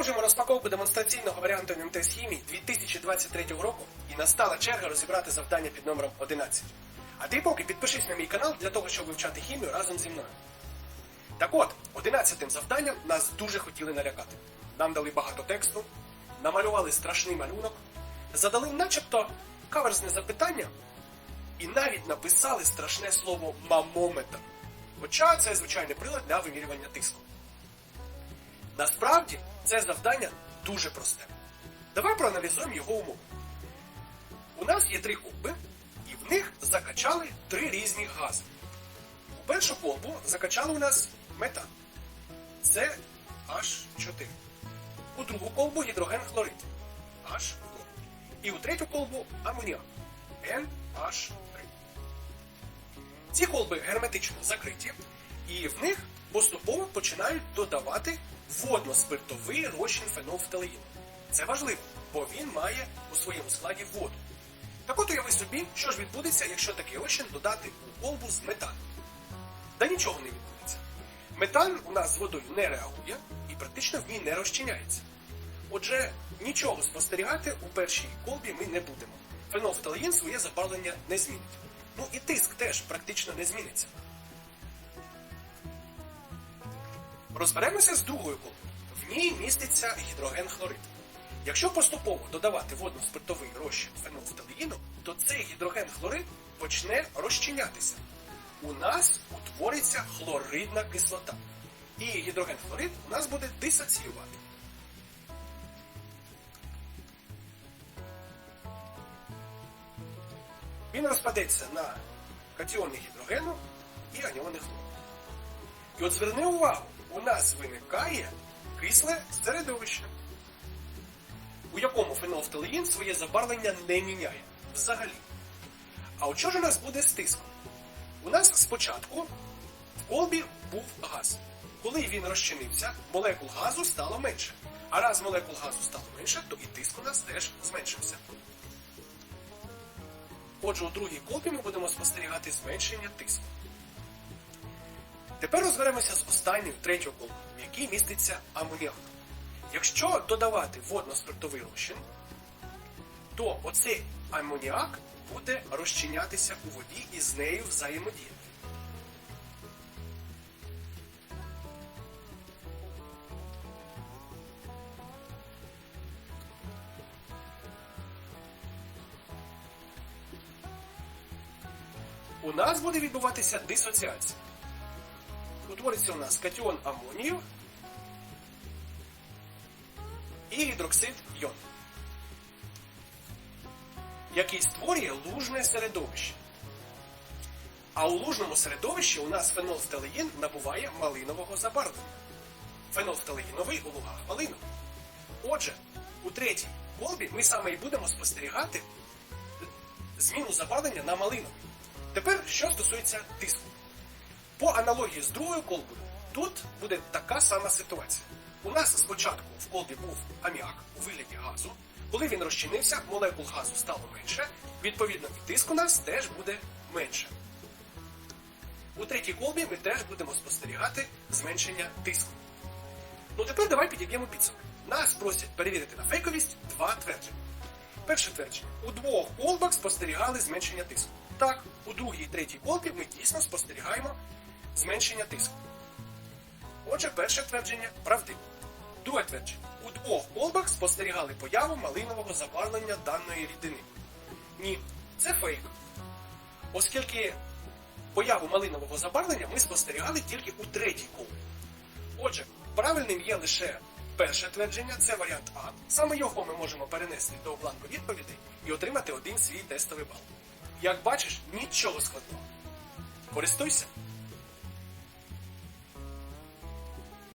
Продовжуємо розпаковку демонстраційного варіанту МТС хімії 2023 року і настала черга розібрати завдання під номером 11. А ти поки підпишись на мій канал для того, щоб вивчати хімію разом зі мною. Так от, 11 завданням нас дуже хотіли налякати. Нам дали багато тексту, намалювали страшний малюнок, задали начебто каверзне запитання і навіть написали страшне слово мамометр. Хоча це звичайний прилад для вимірювання тиску. Насправді це завдання дуже просте. Давай проаналізуємо його умови. У нас є три колби, і в них закачали три різні гази. У першу колбу закачали у нас метан. Це H4. У другу колбу гідроген хлорид H2. І у третю колбу амоніак NH3. Ці колби герметично закриті, і в них поступово починають додавати водно-спиртовий розчин фенолфталеїну. Це важливо, бо він має у своєму складі воду. Так от уяви собі, що ж відбудеться, якщо такий розчин додати у колбу з метаном. Та нічого не відбудеться. Метан у нас з водою не реагує і практично в ній не розчиняється. Отже, нічого спостерігати у першій колбі ми не будемо. Фенолфталеїн своє забарвлення не змінить. Ну і тиск теж практично не зміниться. Розберемося з другою колбою. В ній міститься гідроген хлорид. Якщо поступово додавати водно-спиртовий розчин фенолфталеїну, то цей гідроген хлорид почне розчинятися. У нас утвориться хлоридна кислота. І гідроген хлорид у нас буде дисоціювати. Він розпадеться на катіони гідрогену і аніони хлору. І от зверни увагу, у нас виникає кисле середовище, у якому фенолфталеїн своє забарвлення не міняє взагалі. А от що ж у нас буде з тиском? У нас спочатку в колбі був газ. Коли він розчинився, молекул газу стало менше. А раз молекул газу стало менше, то і тиск у нас теж зменшився. Отже, у другій колбі ми будемо спостерігати зменшення тиску. Тепер розберемося з останньою третьою колбою, в якій міститься амоніак. Якщо додавати водно-спиртовий розчин, то оцей амоніак буде розчинятися у воді і з нею взаємодіяти. У нас буде відбуватися дисоціація. Утвориться у нас катіон амонію і гідроксид йод, який створює лужне середовище. А у лужному середовищі у нас фенолфталеїн набуває малинового забарвлення. Фенолфталеїновий у лугах малиновий. Отже, у третій колбі ми саме і будемо спостерігати зміну забарвлення на малиновий. Тепер, що стосується тиску. По аналогії з другою колбою, тут буде така сама ситуація. У нас спочатку в колбі був аміак у вигляді газу. Коли він розчинився, молекул газу стало менше, відповідно, тиск у нас теж буде менше. У третій колбі ми теж будемо спостерігати зменшення тиску. Ну тепер давай підіб'ємо підсумки. Нас просять перевірити на фейковість два твердження. Перше твердження. У двох колбах спостерігали зменшення тиску. Так, у другій і третій колбі ми дійсно спостерігаємо зменшення тиску. Отже, перше твердження правдиве. Друге твердження. У двох колбах спостерігали появу малинового забарвлення даної рідини. Ні, це фейк. Оскільки появу малинового забарвлення ми спостерігали тільки у третій колбі. Отже, правильним є лише перше твердження, це варіант А. Саме його ми можемо перенести до бланку відповідей і отримати один свій тестовий бал. Як бачиш, нічого складного. Користуйся!